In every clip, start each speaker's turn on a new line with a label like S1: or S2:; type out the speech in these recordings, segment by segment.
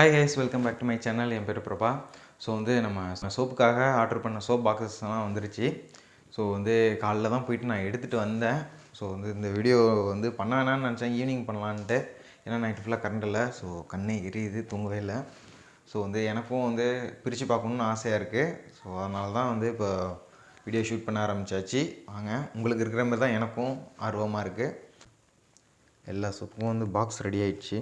S1: Hi has welcome back to my channel என் பேர் Prabha. So வந்து நம்ம சோப்புக்காக ஆர்டர் பண்ண சோப் பாக்ஸஸ்லாம் வந்துருச்சு. ஸோ வந்து காலைல தான் போயிட்டு நான் எடுத்துகிட்டு வந்தேன். ஸோ வந்து இந்த வீடியோ வந்து பண்ண வேணாம்னு நினச்சேன். ஈவினிங் பண்ணலான்ட்டு. ஏன்னா நைட்டு ஃபுல்லாக கரண்ட் இல்லை. ஸோ கண்ணே எரியுது தூங்கவே இல்லை. ஸோ வந்து எனக்கும் வந்து பிரித்து பார்க்கணுன்னு ஆசையாக இருக்குது ஸோ அதனால தான் வந்து இப்போ வீடியோ ஷூட் பண்ண ஆரம்பிச்சாச்சு. வாங்க உங்களுக்கு இருக்கிற மாதிரி தான் எனக்கும் ஆர்வமாக இருக்குது எல்லா சோப்புக்கும் வந்து பாக்ஸ் ரெடி ஆயிடுச்சு.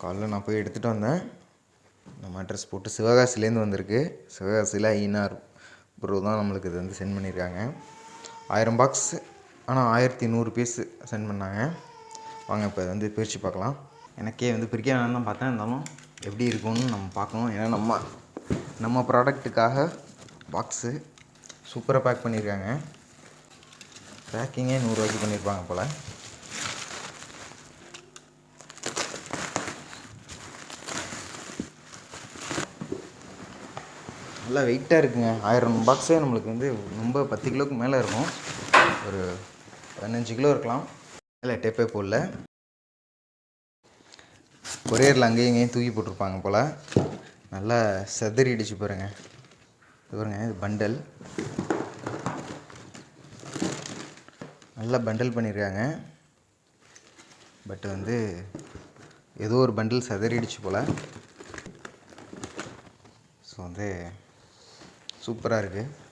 S1: காலைல நான் போய் எடுத்துகிட்டு வந்தேன். நம்ம அட்ரஸ் போட்டு சிவகாசிலேருந்து வந்திருக்கு. சிவகாசியில் ஐநார் ப்ரோ தான் நம்மளுக்கு இது வந்து சென்ட் பண்ணியிருக்காங்க. ஆயிரம் பாக்ஸ் ஆனால் ஆயிரத்தி நூறு பீஸ் சென்ட் பண்ணாங்க. வாங்க இப்போ வந்து பிரித்து பார்க்கலாம். எனக்கே வந்து பிரிக்க வேணாம் தான் பார்த்தேன். இருந்தாலும் எப்படி இருக்கும்னு நம்ம பார்க்கணும். ஏன்னா நம்ம நம்ம ப்ராடக்ட்டுக்காக பாக்ஸு சூப்பராக பேக் பண்ணியிருக்காங்க. பேக்கிங்கே நூறுரூவாய்க்கு பண்ணியிருப்பாங்க போல். நல்லா வெயிட்டாக இருக்குங்க. ஆயிரம் பாக்ஸே நம்மளுக்கு வந்து ரொம்ப பத்து கிலோவுக்கு மேலே இருக்கும். ஒரு பதினஞ்சு கிலோ இருக்கலாம். இல்லை டேப்பே போடல. கொரியரில் அங்கேயும் இங்கேயும் தூக்கி போட்டிருப்பாங்க போல். நல்லா செதறிடுச்சு பாருங்க. இது பாருங்க இது பண்டல் நல்லா பண்டல் பண்ணியிருக்காங்க பட் வந்து ஏதோ ஒரு பண்டில் செதறிடுச்சு போல். ஸோ வந்து சூப்பராக இருக்குது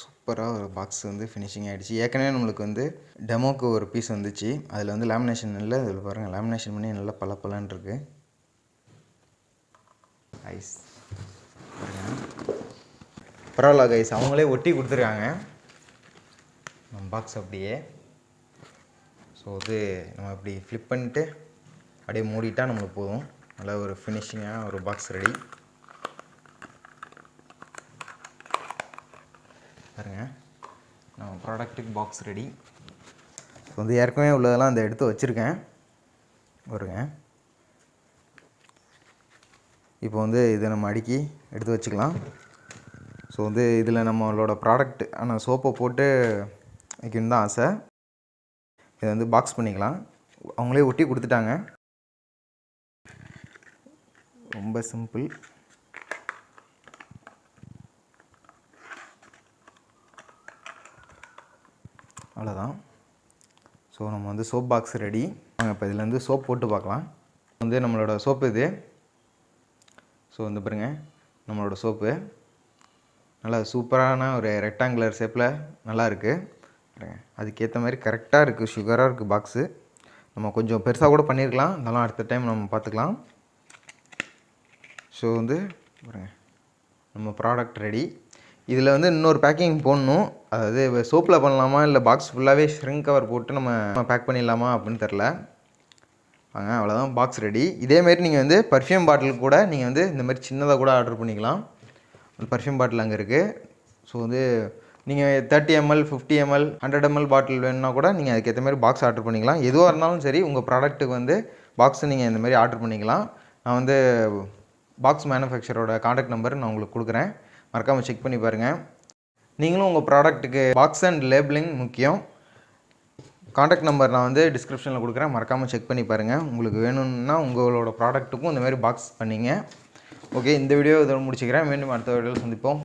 S1: சூப்பராக ஒரு பாக்ஸ் வந்து ஃபினிஷிங் ஆகிடுச்சு ஏற்கனவே நம்மளுக்கு வந்து டெமோக்கு ஒரு பீஸ் வந்துச்சு. அதில் வந்து லேமினேஷன் இல்லை அதில் பாருங்கள் லேமினேஷன் பண்ணி நல்லா பல பலன்னு இருக்கு ஐஸ் பரவாயில்ல கைஸ் அவங்களே ஒட்டி கொடுத்துருக்காங்க. நம்ம பாக்ஸ் அப்படியே. ஸோ இது நம்ம இப்படி ஃப்ளிப் பண்ணிட்டு அப்படியே மூடிட்டா நம்மளுக்கு போதும். நல்லா ஒரு ஃபினிஷிங்காக ஒரு பாக்ஸ் ரெடி பாருங்க. நம்ம ப்ராடக்ட்டுக்கு பாக்ஸ் ரெடி ஸோ வந்து ஏற்கனவே உள்ளதெல்லாம் அந்த எடுத்து வச்சுருக்கேன். வருங்க இப்போ வந்து இதை நம்ம அடுக்கி எடுத்து வச்சுக்கலாம். ஸோ வந்து இதில் நம்மளோட ப்ராடக்ட் ஆனால் சோப்பை போட்டு வைக்கணும் தான் ஆசை. இதை வந்து பாக்ஸ் பண்ணிக்கலாம். அவங்களே ஒட்டி கொடுத்துட்டாங்க. ரொம்ப சிம்பிள். அவ்வளோதான் ஸோ நம்ம வந்து சோப் பாக்ஸ் ரெடி நாங்கள் இப்போ இதுலேருந்து சோப் போட்டு பார்க்கலாம். வந்து நம்மளோட சோப்பு இது. ஸோ வந்து பாருங்க. நம்மளோட சோப்பு நல்லா சூப்பரான ஒரு ரெக்டாங்குலர் ஷேப்பில் நல்லா இருக்குது அதுக்கேற்ற மாதிரி கரெக்டாக இருக்குது சுகராக இருக்குது பாக்ஸு நம்ம கொஞ்சம் பெருசாக கூட பண்ணியிருக்கலாம் அதெல்லாம் அடுத்த டைம் நம்ம பார்த்துக்கலாம். ஸோ வந்து பாருங்கள் நம்ம ப்ராடக்ட் ரெடி இதில் வந்து இன்னொரு பேக்கிங் போடணும். அதாவது சோப்பில் பண்ணலாமா இல்லை பாக்ஸ் ஃபுல்லாகவே ஷ்ரிங்க் கவர் போட்டு நம்ம பேக் பண்ணிடலாமா அப்படின்னு தெரில வாங்க அவ்வளோதான் பாக்ஸ் ரெடி இதேமாரி நீங்கள் வந்து பர்ஃப்யூம் பாட்டில் கூட நீங்கள் வந்து இந்த மாதிரி சின்னதாக கூட ஆர்டர் பண்ணிக்கலாம். பர்ஃப்யூம் பாட்டில் அங்கே இருக்குது ஸோ வந்து நீங்கள் thirty ml fifty ml hundred ml bottle வேணும்னா கூட நீங்கள் அதுக்கேற்ற மாதிரி பாக்ஸ் ஆர்டர் பண்ணிக்கலாம். எதுவாக இருந்தாலும் சரி உங்கள் ப்ராடக்ட்டுக்கு வந்து பாக்ஸை நீங்கள் இந்த மாதிரி ஆர்டர் பண்ணிக்கலாம். நான் வந்து பாக்ஸ் மேனுஃபேக்சரோட காண்டாக்ட் நம்பர் நான் உங்களுக்கு கொடுக்குறேன். மறக்காமல் செக் பண்ணி பாருங்கள் நீங்களும் உங்கள் ப்ராடக்ட்டுக்கு பாக்ஸ் அண்ட் லேபிளிங் முக்கியம். காண்டாக்ட் நம்பர் நான் வந்து டிஸ்கிரிப்ஷனில் கொடுக்குறேன். மறக்காமல் செக் பண்ணி பாருங்கள் உங்களுக்கு வேணும்னா உங்களோட ப்ராடக்ட்டுக்கும் இந்தமாரி பாக்ஸ் பண்ணிங்க. ஓகே இந்த வீடியோ இதோட முடிச்சுக்கிறேன். மீண்டும் அடுத்த வீடியோவில் சந்திப்போம்.